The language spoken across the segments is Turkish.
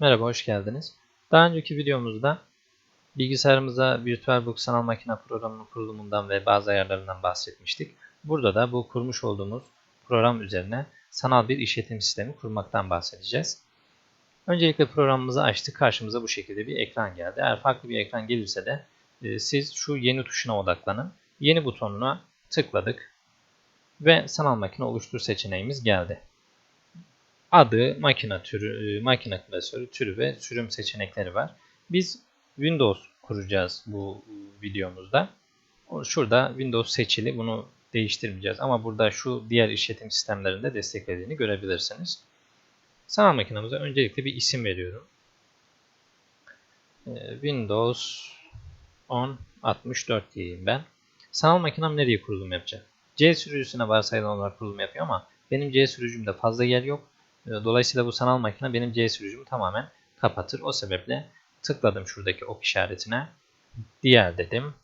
Merhaba, hoş geldiniz. Daha önceki videomuzda bilgisayarımıza VirtualBox sanal makine programının kurulumundan ve bazı ayarlarından bahsetmiştik. Burada da bu kurmuş olduğumuz program üzerine sanal bir işletim sistemi kurmaktan bahsedeceğiz. Öncelikle programımızı açtık. Karşımıza bu şekilde bir ekran geldi. Eğer farklı bir ekran gelirse de e, siz şu yeni tuşuna odaklanın. Yeni butonuna tıkladık ve sanal makine oluştur seçeneğimiz geldi adı, makine türü, e, makine klasörü, türü ve sürüm seçenekleri var. Biz Windows kuracağız bu videomuzda. Şurada Windows seçili. Bunu değiştirmeyeceğiz. Ama burada şu diğer işletim sistemlerinde desteklediğini görebilirsiniz. Sanal makinemize öncelikle bir isim veriyorum. E, Windows 10 64 diyeyim ben. Sanal makinem nereye kurulum yapacak? C sürücüsüne varsayılan olarak kurulum yapıyor ama benim C sürücümde fazla yer yok. Ee, dolayısıyla bu sanal makine benim C sürücümü tamamen kapatır. O sebeple tıkladım şuradaki ok işaretine. Diğer dedim.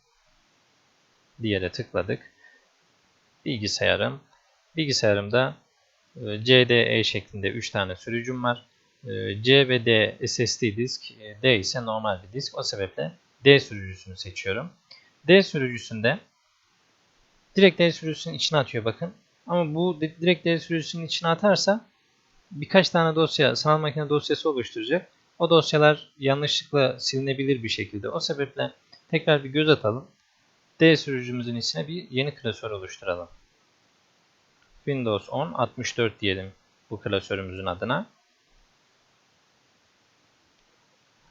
Diğere tıkladık. Bilgisayarım. Bilgisayarımda e, CDE şeklinde 3 tane sürücüm var. E, C ve D SSD disk, e, D ise normal bir disk. O sebeple D sürücüsünü seçiyorum. D sürücüsünde direkt D sürücüsünün içine atıyor bakın. Ama bu direkt D sürücüsünün içine atarsa birkaç tane dosya, sanal makine dosyası oluşturacak. O dosyalar yanlışlıkla silinebilir bir şekilde. O sebeple tekrar bir göz atalım. D sürücümüzün içine bir yeni klasör oluşturalım. Windows 10 64 diyelim bu klasörümüzün adına.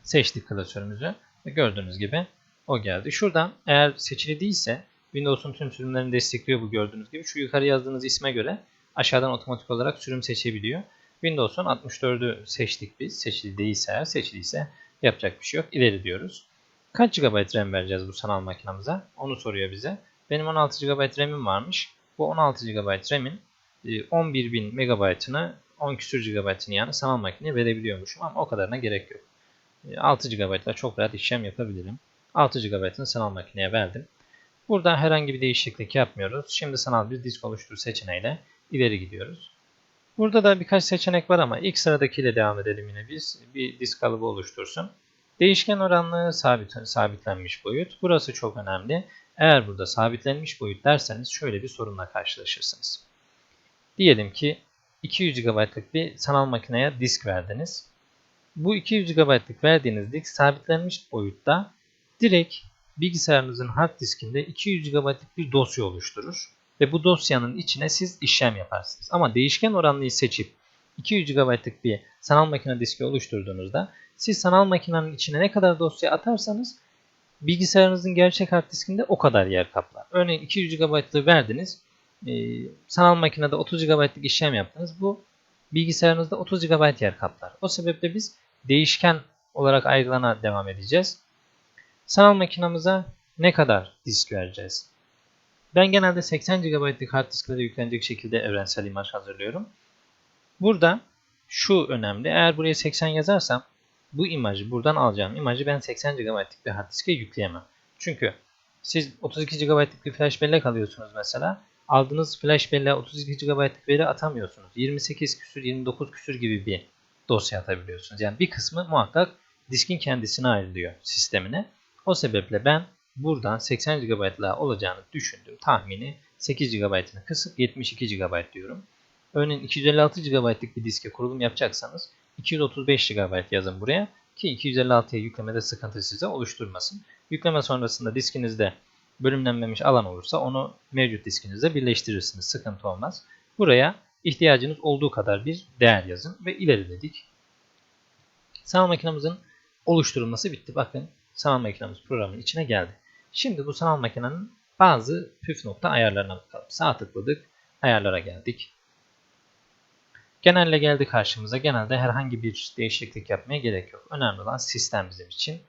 Seçtik klasörümüzü gördüğünüz gibi o geldi. Şuradan eğer seçili değilse Windows'un tüm sürümlerini destekliyor bu gördüğünüz gibi. Şu yukarı yazdığınız isme göre aşağıdan otomatik olarak sürüm seçebiliyor. Windows'un 64'ü seçtik biz. Seçili değilse eğer seçiliyse yapacak bir şey yok. İleri diyoruz. Kaç GB RAM vereceğiz bu sanal makinamıza? Onu soruyor bize. Benim 16 GB RAM'im varmış. Bu 16 GB RAM'in 11.000 MB'ını 10 küsür GB'ını yani sanal makineye verebiliyormuşum ama o kadarına gerek yok. 6 GB ile çok rahat işlem yapabilirim. 6 GB'ını sanal makineye verdim. Burada herhangi bir değişiklik yapmıyoruz. Şimdi sanal bir disk oluştur seçeneğiyle ileri gidiyoruz. Burada da birkaç seçenek var ama ilk sıradakiyle devam edelim yine biz. Bir disk kalıbı oluştursun. Değişken oranlı sabit, sabitlenmiş boyut. Burası çok önemli. Eğer burada sabitlenmiş boyut derseniz şöyle bir sorunla karşılaşırsınız. Diyelim ki 200 GB'lık bir sanal makineye disk verdiniz. Bu 200 GB'lık verdiğiniz disk sabitlenmiş boyutta direkt bilgisayarınızın hard diskinde 200 GB'lık bir dosya oluşturur ve bu dosyanın içine siz işlem yaparsınız. Ama değişken oranlıyı seçip 200 GB'lık bir sanal makine diski oluşturduğunuzda siz sanal makinenin içine ne kadar dosya atarsanız bilgisayarınızın gerçek hard diskinde o kadar yer kaplar. Örneğin 200 GB'lığı verdiniz. E, sanal makinede 30 GB'lık işlem yaptınız. Bu bilgisayarınızda 30 GB yer kaplar. O sebeple biz değişken olarak ayrılana devam edeceğiz. Sanal makinamıza ne kadar disk vereceğiz? Ben genelde 80 GB'lık hard disklere yüklenecek şekilde evrensel imaj hazırlıyorum. Burada şu önemli. Eğer buraya 80 yazarsam bu imajı buradan alacağım imajı ben 80 GB'lık bir hard diske yükleyemem. Çünkü siz 32 GB'lık bir flash bellek alıyorsunuz mesela. Aldığınız flash belleğe 32 GB'lık veri atamıyorsunuz. 28 küsür 29 küsür gibi bir dosya atabiliyorsunuz. Yani bir kısmı muhakkak diskin kendisine ayrılıyor sistemine. O sebeple ben buradan 80 GB'lığa olacağını düşündüm. Tahmini 8 GB'ını kısıp 72 GB diyorum. Örneğin 256 GB'lık bir diske kurulum yapacaksanız 235 GB yazın buraya ki 256'ya yüklemede sıkıntı size oluşturmasın. Yükleme sonrasında diskinizde bölümlenmemiş alan olursa onu mevcut diskinizde birleştirirsiniz. Sıkıntı olmaz. Buraya ihtiyacınız olduğu kadar bir değer yazın ve ileri dedik. Sanal makinamızın oluşturulması bitti. Bakın sanal makinamız programın içine geldi. Şimdi bu sanal makinenin bazı püf nokta ayarlarına bakalım. Sağ tıkladık, ayarlara geldik. Genelle geldi karşımıza. Genelde herhangi bir değişiklik yapmaya gerek yok. Önemli olan sistem bizim için.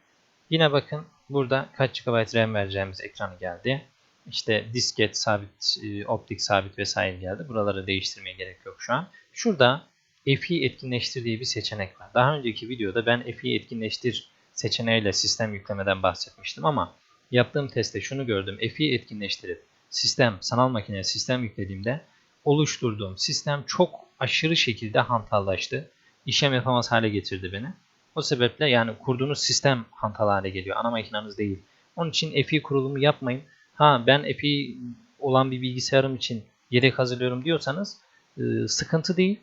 Yine bakın burada kaç GB RAM vereceğimiz ekranı geldi. İşte disket sabit, e, optik sabit vesaire geldi. Buraları değiştirmeye gerek yok şu an. Şurada FI etkinleştir diye bir seçenek var. Daha önceki videoda ben FI etkinleştir seçeneğiyle sistem yüklemeden bahsetmiştim ama yaptığım testte şunu gördüm. FI etkinleştirip sistem, sanal makineye sistem yüklediğimde oluşturduğum sistem çok aşırı şekilde hantallaştı. İşlem yapamaz hale getirdi beni. O sebeple yani kurduğunuz sistem hantal hale geliyor. Ana makinanız değil. Onun için FI kurulumu yapmayın. Ha ben FI olan bir bilgisayarım için yedek hazırlıyorum diyorsanız e, sıkıntı değil.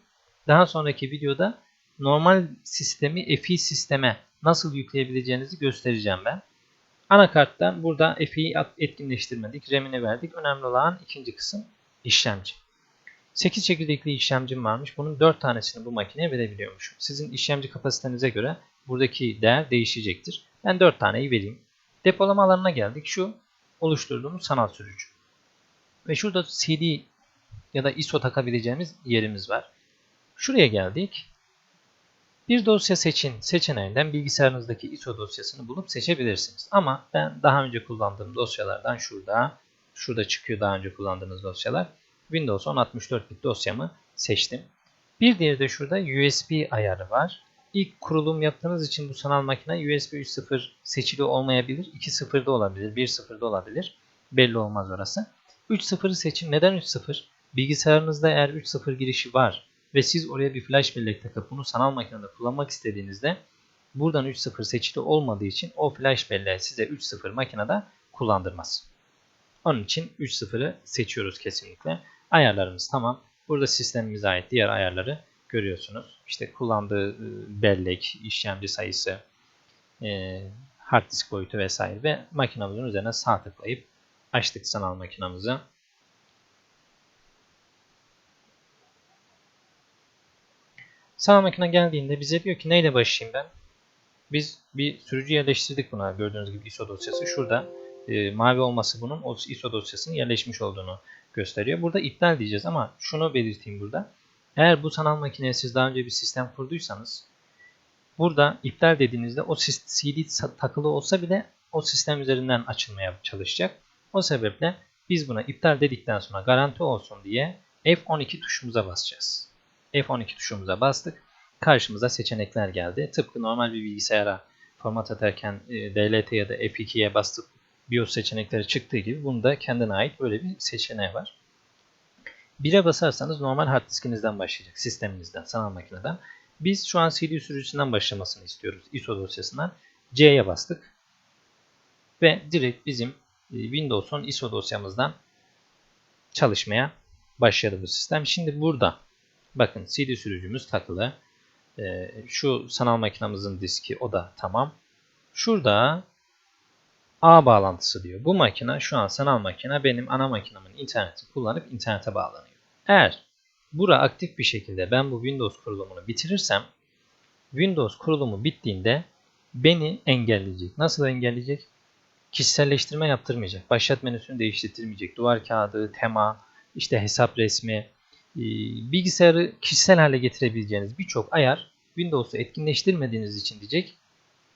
Daha sonraki videoda normal sistemi FI sisteme nasıl yükleyebileceğinizi göstereceğim ben. Anakarttan burada FI'yi etkinleştirmedik. RAM'ini verdik. Önemli olan ikinci kısım işlemci. 8 çekirdekli işlemcim varmış. Bunun 4 tanesini bu makineye verebiliyormuşum. Sizin işlemci kapasitenize göre buradaki değer değişecektir. Ben 4 taneyi vereyim. Depolama alanına geldik. Şu oluşturduğumuz sanal sürücü. Ve şurada CD ya da ISO takabileceğimiz yerimiz var. Şuraya geldik. Bir dosya seçin seçeneğinden bilgisayarınızdaki ISO dosyasını bulup seçebilirsiniz. Ama ben daha önce kullandığım dosyalardan şurada, şurada çıkıyor daha önce kullandığınız dosyalar. Windows 10 64 bit dosyamı seçtim. Bir diğeri de şurada USB ayarı var. İlk kurulum yaptığınız için bu sanal makine USB 3.0 seçili olmayabilir. 2.0'da olabilir, 1.0'da olabilir. Belli olmaz orası. 3.0'ı seçin. Neden 3.0? Bilgisayarınızda eğer 3.0 girişi var ve siz oraya bir flash bellek takıp bunu sanal makinede kullanmak istediğinizde buradan 3.0 seçili olmadığı için o flash belleği size 3.0 makinede kullandırmaz. Onun için 3.0'ı seçiyoruz kesinlikle. Ayarlarımız tamam. Burada sistemimize ait diğer ayarları görüyorsunuz. İşte kullandığı e, bellek, işlemci sayısı, e, hard disk boyutu vesaire ve makinamızın üzerine sağ tıklayıp açtık sanal makinamızı. Sanal makine geldiğinde bize diyor ki neyle başlayayım ben? Biz bir sürücü yerleştirdik buna gördüğünüz gibi ISO dosyası. Şurada e, mavi olması bunun o ISO dosyasının yerleşmiş olduğunu gösteriyor. Burada iptal diyeceğiz ama şunu belirteyim burada. Eğer bu sanal makineye siz daha önce bir sistem kurduysanız burada iptal dediğinizde o CD takılı olsa bile o sistem üzerinden açılmaya çalışacak. O sebeple biz buna iptal dedikten sonra garanti olsun diye F12 tuşumuza basacağız. F12 tuşumuza bastık. Karşımıza seçenekler geldi. Tıpkı normal bir bilgisayara format atarken e, DLT ya da F2'ye bastık BIOS seçenekleri çıktığı gibi bunda kendine ait böyle bir seçeneği var. 1'e basarsanız normal hard diskinizden başlayacak. Sisteminizden, sanal makineden. Biz şu an CD sürücüsünden başlamasını istiyoruz. ISO dosyasından. C'ye bastık. Ve direkt bizim e, Windows'un ISO dosyamızdan çalışmaya başladı bu sistem. Şimdi burada bakın CD sürücümüz takılı. E, şu sanal makinamızın diski o da tamam. Şurada A bağlantısı diyor. Bu makine şu an sanal makine benim ana makinemin interneti kullanıp internete bağlanıyor. Eğer bura aktif bir şekilde ben bu Windows kurulumunu bitirirsem Windows kurulumu bittiğinde beni engelleyecek. Nasıl engelleyecek? Kişiselleştirme yaptırmayacak. Başlat menüsünü değiştirmeyecek. Duvar kağıdı, tema, işte hesap resmi, bilgisayarı kişisel hale getirebileceğiniz birçok ayar Windows'u etkinleştirmediğiniz için diyecek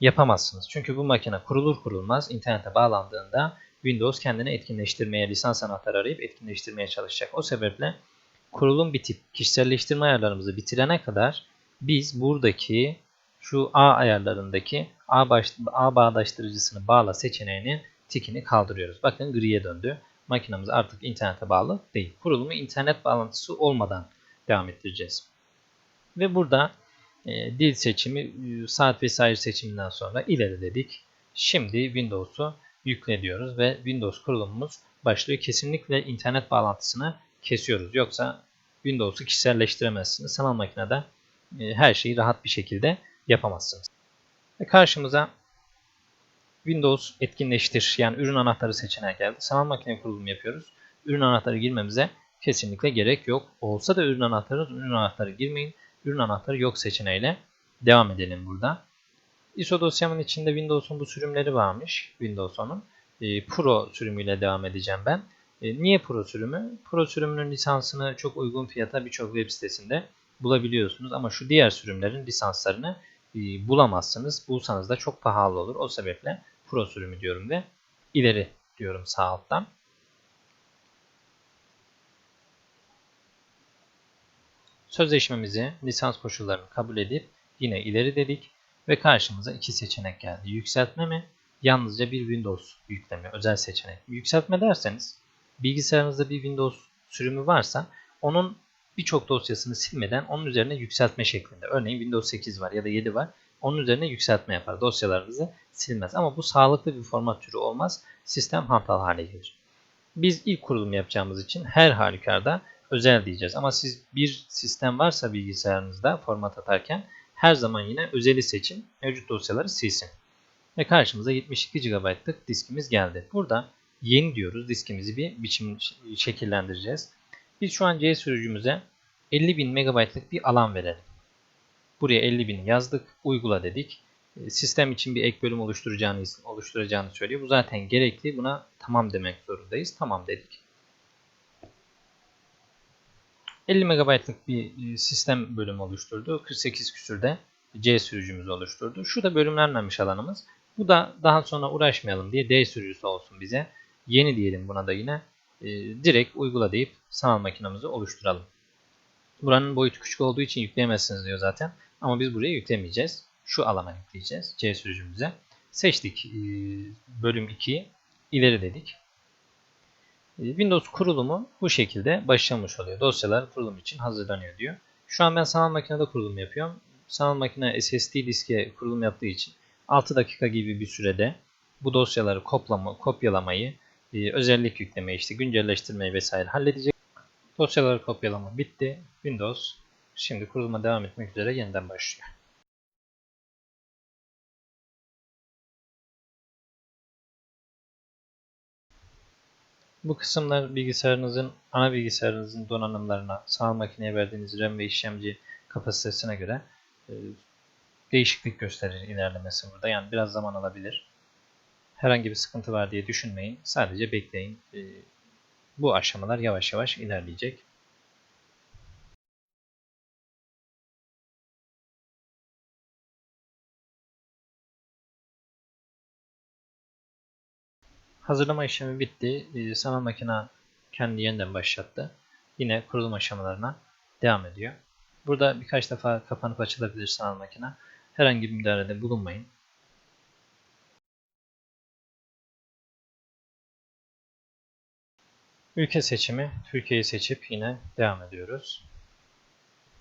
yapamazsınız. Çünkü bu makine kurulur kurulmaz internete bağlandığında Windows kendini etkinleştirmeye, lisans anahtarı arayıp etkinleştirmeye çalışacak. O sebeple kurulum bitip kişiselleştirme ayarlarımızı bitirene kadar biz buradaki şu A ayarlarındaki A, baş, A bağdaştırıcısını bağla seçeneğinin tikini kaldırıyoruz. Bakın griye döndü. Makinamız artık internete bağlı değil. Kurulumu internet bağlantısı olmadan devam ettireceğiz. Ve burada e, dil seçimi, e, saat vesaire seçiminden sonra ileri dedik. Şimdi Windows'u yükle diyoruz ve Windows kurulumumuz başlıyor. Kesinlikle internet bağlantısını kesiyoruz. Yoksa Windows'u kişiselleştiremezsiniz. Sanal makinede e, her şeyi rahat bir şekilde yapamazsınız. Ve karşımıza Windows etkinleştir yani ürün anahtarı seçeneği geldi. Sanal makine kurulumu yapıyoruz. Ürün anahtarı girmemize kesinlikle gerek yok. Olsa da ürün anahtarı, ürün anahtarı girmeyin ürün anahtarı yok seçeneğiyle devam edelim burada. ISO dosyamın içinde Windows'un bu sürümleri varmış. Windows 10'un. E, Pro sürümüyle devam edeceğim ben. E, niye Pro sürümü? Pro sürümünün lisansını çok uygun fiyata birçok web sitesinde bulabiliyorsunuz. Ama şu diğer sürümlerin lisanslarını e, bulamazsınız. Bulsanız da çok pahalı olur. O sebeple Pro sürümü diyorum ve ileri diyorum sağ alttan. Sözleşmemizi, lisans koşullarını kabul edip yine ileri dedik ve karşımıza iki seçenek geldi. Yükseltme mi? Yalnızca bir Windows yükleme, özel seçenek. Yükseltme derseniz bilgisayarınızda bir Windows sürümü varsa onun birçok dosyasını silmeden onun üzerine yükseltme şeklinde. Örneğin Windows 8 var ya da 7 var. Onun üzerine yükseltme yapar. Dosyalarınızı silmez. Ama bu sağlıklı bir format türü olmaz. Sistem hantal hale gelir. Biz ilk kurulum yapacağımız için her halükarda özel diyeceğiz. Ama siz bir sistem varsa bilgisayarınızda format atarken her zaman yine özeli seçin. Mevcut dosyaları silsin. Ve karşımıza 72 GB'lık diskimiz geldi. Burada yeni diyoruz. Diskimizi bir biçim şekillendireceğiz. Biz şu an C sürücümüze 50.000 MB'lık bir alan verelim. Buraya 50.000 yazdık. Uygula dedik. E, sistem için bir ek bölüm oluşturacağını, oluşturacağını söylüyor. Bu zaten gerekli. Buna tamam demek zorundayız. Tamam dedik. 50 MB'lık bir e, sistem bölümü oluşturdu. 48 küsürde C sürücümüzü oluşturdu. Şu da bölümlenmemiş alanımız. Bu da daha sonra uğraşmayalım diye D sürücüsü olsun bize. Yeni diyelim buna da yine. E, direkt uygula deyip sanal makinamızı oluşturalım. Buranın boyutu küçük olduğu için yükleyemezsiniz diyor zaten. Ama biz buraya yüklemeyeceğiz. Şu alana yükleyeceğiz C sürücümüze. Seçtik e, bölüm 2'yi. ileri dedik. E, Windows kurulumu bu şekilde başlamış oluyor. Dosyalar kurulum için hazırlanıyor diyor. Şu an ben sanal makinede kurulum yapıyorum. Sanal makine SSD diske kurulum yaptığı için 6 dakika gibi bir sürede bu dosyaları koplama, kopyalamayı, e, özellik yüklemeyi, işte güncelleştirmeyi vesaire halledecek. Dosyaları kopyalama bitti. Windows şimdi kuruluma devam etmek üzere yeniden başlıyor. Bu kısımlar bilgisayarınızın ana bilgisayarınızın donanımlarına, sanal makineye verdiğiniz RAM ve işlemci kapasitesine göre e, değişiklik gösterir ilerlemesi burada. Yani biraz zaman alabilir. Herhangi bir sıkıntı var diye düşünmeyin. Sadece bekleyin. E, bu aşamalar yavaş yavaş ilerleyecek. Hazırlama işlemi bitti. Ee, sanal makine kendi yeniden başlattı. Yine kurulum aşamalarına devam ediyor. Burada birkaç defa kapanıp açılabilir sanal makine. Herhangi bir müdahalede bulunmayın. Ülke seçimi, Türkiye'yi seçip yine devam ediyoruz.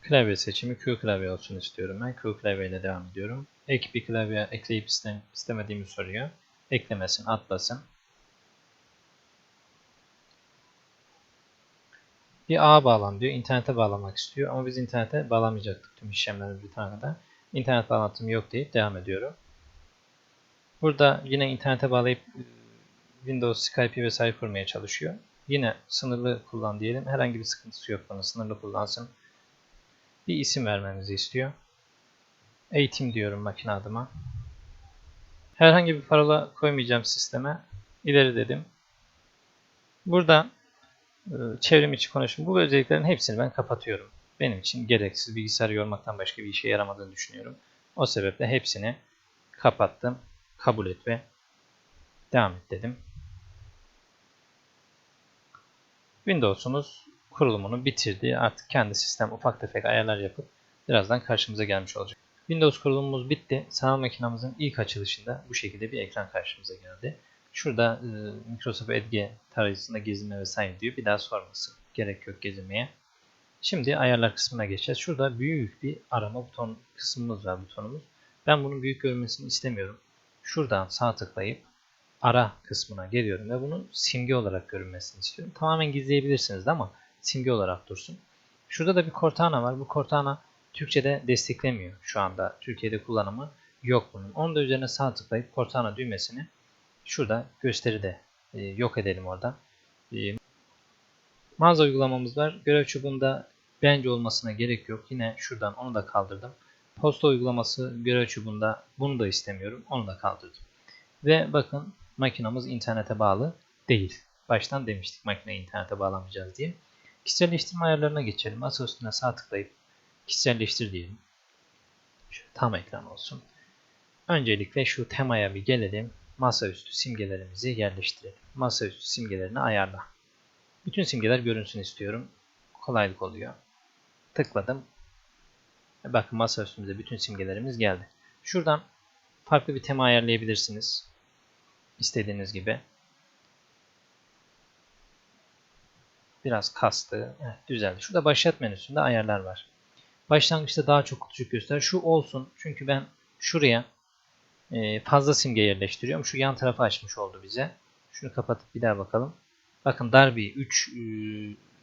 Klavye seçimi Q klavye olsun istiyorum ben. Q klavye ile devam ediyorum. Ek bir klavye ekleyip istemediğimi soruyor. Eklemesin, atlasın. Bir ağ bağlan diyor. İnternete bağlamak istiyor. Ama biz internete bağlamayacaktık tüm işlemlerimiz tane de. İnternet bağlantım yok deyip devam ediyorum. Burada yine internete bağlayıp e, Windows, Skype vesaire kurmaya çalışıyor. Yine sınırlı kullan diyelim. Herhangi bir sıkıntısı yok bana. Sınırlı kullansın. Bir isim vermemizi istiyor. Eğitim diyorum makine adıma. Herhangi bir parola koymayacağım sisteme. İleri dedim. Burada çevrim içi konuşum. Bu özelliklerin hepsini ben kapatıyorum. Benim için gereksiz bilgisayar yormaktan başka bir işe yaramadığını düşünüyorum. O sebeple hepsini kapattım. Kabul et ve devam et dedim. Windows'umuz kurulumunu bitirdi. Artık kendi sistem ufak tefek ayarlar yapıp birazdan karşımıza gelmiş olacak. Windows kurulumumuz bitti. Sanal makinamızın ilk açılışında bu şekilde bir ekran karşımıza geldi. Şurada e, Microsoft Edge tarayıcısında gezinme vesaire diyor. Bir daha sormasın. Gerek yok gezinmeye. Şimdi ayarlar kısmına geçeceğiz. Şurada büyük bir arama buton kısmımız var butonumuz. Ben bunun büyük görünmesini istemiyorum. Şuradan sağ tıklayıp ara kısmına geliyorum ve bunun simge olarak görünmesini istiyorum. Tamamen gizleyebilirsiniz de ama simge olarak dursun. Şurada da bir Cortana var. Bu Cortana Türkçe'de desteklemiyor şu anda. Türkiye'de kullanımı yok bunun. Onun da üzerine sağ tıklayıp Cortana düğmesini şurada gösteride e, yok edelim orada. E, mağaza uygulamamız var. Görev çubuğunda bence olmasına gerek yok. Yine şuradan onu da kaldırdım. Posta uygulaması görev çubuğunda bunu da istemiyorum. Onu da kaldırdım. Ve bakın makinamız internete bağlı değil. Baştan demiştik makineyi internete bağlamayacağız diye. Kişiselleştirme ayarlarına geçelim. Masa üstüne sağ tıklayıp kişiselleştir diyelim. Şu tam ekran olsun. Öncelikle şu temaya bir gelelim. Masaüstü simgelerimizi yerleştirelim. Masaüstü simgelerini ayarla. Bütün simgeler görünsün istiyorum. Kolaylık oluyor. Tıkladım. Bakın masa üstümüze bütün simgelerimiz geldi. Şuradan farklı bir tema ayarlayabilirsiniz. İstediğiniz gibi. Biraz kastı. Evet, düzeldi. Şurada başlat menüsünde ayarlar var. Başlangıçta daha çok küçük göster. Şu olsun. Çünkü ben şuraya e, fazla simge yerleştiriyorum. Şu yan tarafı açmış oldu bize. Şunu kapatıp bir daha bakalım. Bakın dar bir 3 e,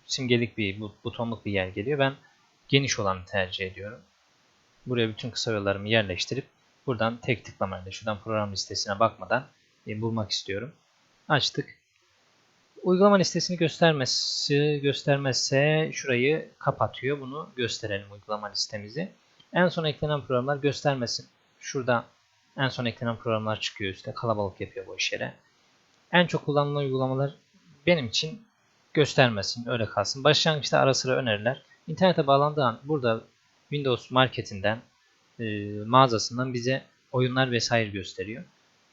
simgelik bir butonluk bir yer geliyor. Ben geniş olanı tercih ediyorum. Buraya bütün kısa yollarımı yerleştirip buradan tek tıklamayla şuradan program listesine bakmadan e, bulmak istiyorum. Açtık. Uygulama listesini göstermesi göstermezse şurayı kapatıyor. Bunu gösterelim uygulama listemizi. En son eklenen programlar göstermesin. Şurada en son eklenen programlar çıkıyor üstte. Kalabalık yapıyor bu iş yere. En çok kullanılan uygulamalar benim için göstermesin. Öyle kalsın. Başlangıçta ara sıra öneriler. İnternete bağlandığı an burada Windows marketinden e, mağazasından bize oyunlar vesaire gösteriyor.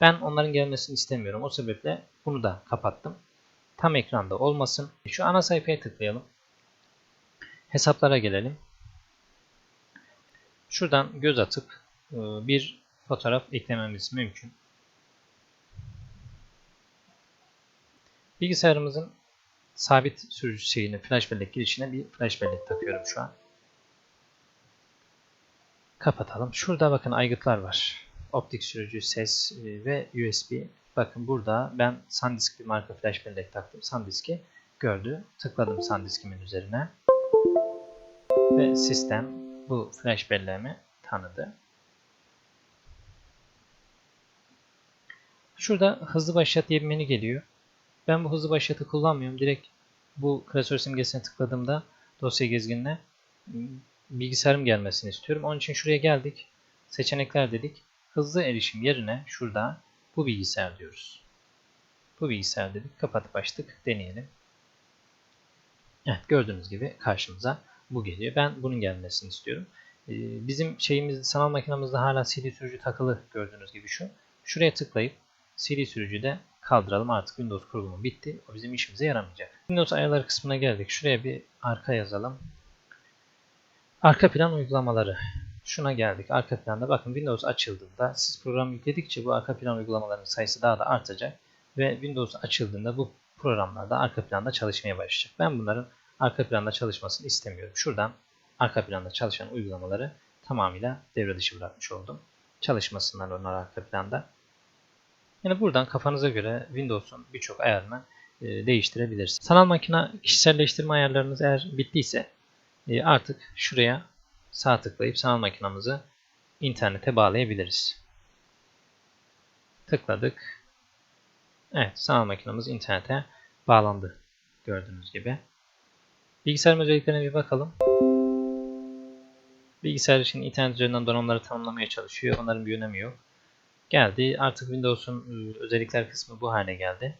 Ben onların gelmesini istemiyorum. O sebeple bunu da kapattım. Tam ekranda olmasın. Şu ana sayfaya tıklayalım. Hesaplara gelelim. Şuradan göz atıp e, bir fotoğraf eklememiz mümkün. Bilgisayarımızın sabit sürücü şeyini flash bellek girişine bir flash bellek takıyorum şu an. Kapatalım. Şurada bakın aygıtlar var. Optik sürücü, ses e, ve USB. Bakın burada ben SanDisk bir marka flash bellek taktım. SanDisk'i gördü. Tıkladım SanDisk'imin üzerine. Ve sistem bu flash belleğimi tanıdı. Şurada hızlı başlat diye bir menü geliyor. Ben bu hızlı başlatı kullanmıyorum. Direkt bu klasör simgesine tıkladığımda dosya gezginine bilgisayarım gelmesini istiyorum. Onun için şuraya geldik. Seçenekler dedik. Hızlı erişim yerine şurada bu bilgisayar diyoruz. Bu bilgisayar dedik. Kapatıp açtık. Deneyelim. Evet gördüğünüz gibi karşımıza bu geliyor. Ben bunun gelmesini istiyorum. Ee, bizim şeyimiz sanal makinamızda hala CD sürücü takılı gördüğünüz gibi şu. Şuraya tıklayıp CD sürücü de kaldıralım. Artık Windows kurulumu bitti. O bizim işimize yaramayacak. Windows ayarları kısmına geldik. Şuraya bir arka yazalım. Arka plan uygulamaları. Şuna geldik. Arka planda bakın Windows açıldığında siz program yükledikçe bu arka plan uygulamalarının sayısı daha da artacak. Ve Windows açıldığında bu programlarda arka planda çalışmaya başlayacak. Ben bunların arka planda çalışmasını istemiyorum. Şuradan arka planda çalışan uygulamaları tamamıyla devre dışı bırakmış oldum. Çalışmasınlar onlar arka planda. Yani buradan kafanıza göre Windows'un birçok ayarını e, değiştirebilirsiniz. Sanal makine kişiselleştirme ayarlarınız eğer bittiyse e, artık şuraya sağ tıklayıp sanal makinamızı internete bağlayabiliriz. Tıkladık. Evet sanal makinamız internete bağlandı. Gördüğünüz gibi. Bilgisayar özelliklerine bir bakalım. Bilgisayar için internet üzerinden donanımları tanımlamaya çalışıyor. Onların bir önemi yok. Geldi. Artık Windows'un ıı, özellikler kısmı bu hale geldi.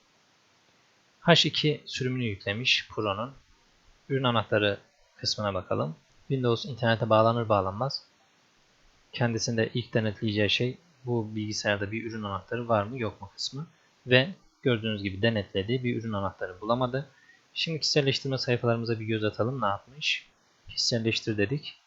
H2 sürümünü yüklemiş Pro'nun. Ürün anahtarı kısmına bakalım. Windows internete bağlanır bağlanmaz kendisinde ilk denetleyeceği şey bu bilgisayarda bir ürün anahtarı var mı yok mu kısmı ve gördüğünüz gibi denetledi bir ürün anahtarı bulamadı. Şimdi kişiselleştirme sayfalarımıza bir göz atalım ne yapmış. Kişiselleştir dedik.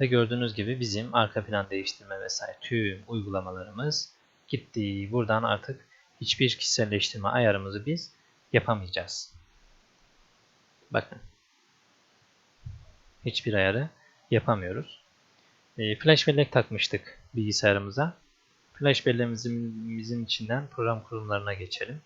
Ve gördüğünüz gibi bizim arka plan değiştirme vesaire tüm uygulamalarımız gitti. Buradan artık hiçbir kişiselleştirme ayarımızı biz yapamayacağız. Bakın. Hiçbir ayarı yapamıyoruz. E, flash bellek takmıştık bilgisayarımıza. Flash belleğimizin içinden program kurumlarına geçelim.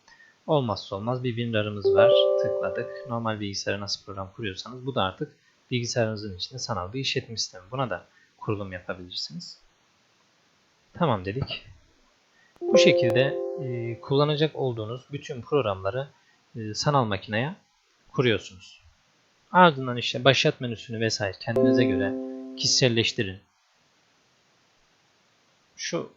Olmazsa olmaz bir WinRAR'ımız var. Tıkladık. Normal bilgisayara nasıl program kuruyorsanız bu da artık bilgisayarınızın içinde sanal bir işletim sistemi. Buna da kurulum yapabilirsiniz. Tamam dedik. Bu şekilde e, kullanacak olduğunuz bütün programları e, sanal makineye kuruyorsunuz. Ardından işte başlat menüsünü vesaire kendinize göre kişiselleştirin. Şu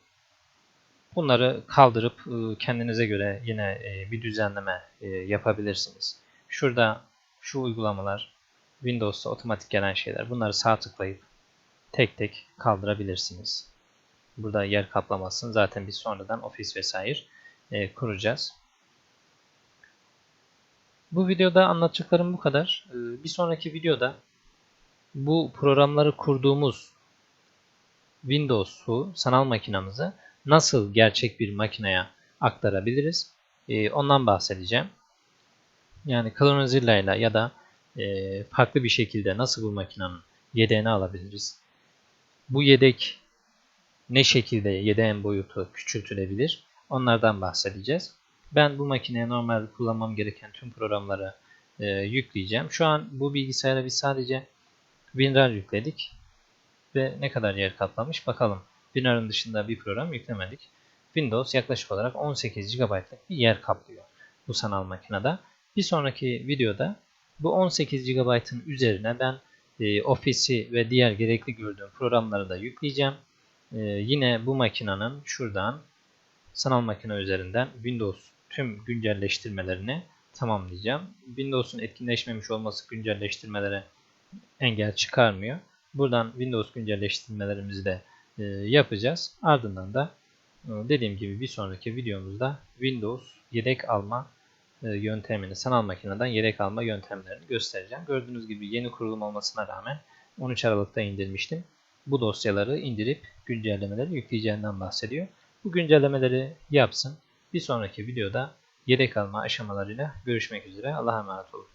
bunları kaldırıp e, kendinize göre yine e, bir düzenleme e, yapabilirsiniz. Şurada şu uygulamalar Windows'ta otomatik gelen şeyler. Bunları sağ tıklayıp tek tek kaldırabilirsiniz. Burada yer kaplamasın. Zaten biz sonradan Office vesaire kuracağız. Bu videoda anlatacaklarım bu kadar. Bir sonraki videoda bu programları kurduğumuz Windows'u, sanal makinamızı nasıl gerçek bir makineye aktarabiliriz? Ee, ondan bahsedeceğim. Yani Clonazilla ile ya da e, farklı bir şekilde nasıl bu makinenin yedeğini alabiliriz? Bu yedek ne şekilde yedeğin boyutu küçültülebilir onlardan bahsedeceğiz. Ben bu makineye normal kullanmam gereken tüm programları e, yükleyeceğim. Şu an bu bilgisayara biz sadece WinRAR yükledik ve ne kadar yer kaplamış bakalım. WinRAR'ın dışında bir program yüklemedik. Windows yaklaşık olarak 18 GB'lık bir yer kaplıyor bu sanal makinede. Bir sonraki videoda bu 18 GB'ın üzerine ben e, Office'i ve diğer gerekli gördüğüm programları da yükleyeceğim. E, yine bu makinenin şuradan sanal makine üzerinden Windows tüm güncelleştirmelerini tamamlayacağım. Windows'un etkinleşmemiş olması güncelleştirmelere engel çıkarmıyor. Buradan Windows güncelleştirmelerimizi de e, yapacağız. Ardından da e, dediğim gibi bir sonraki videomuzda Windows yedek alma yöntemini, sanal makineden yedek alma yöntemlerini göstereceğim. Gördüğünüz gibi yeni kurulum olmasına rağmen 13 Aralık'ta indirmiştim. Bu dosyaları indirip güncellemeleri yükleyeceğinden bahsediyor. Bu güncellemeleri yapsın. Bir sonraki videoda yedek alma aşamalarıyla görüşmek üzere. Allah'a emanet olun.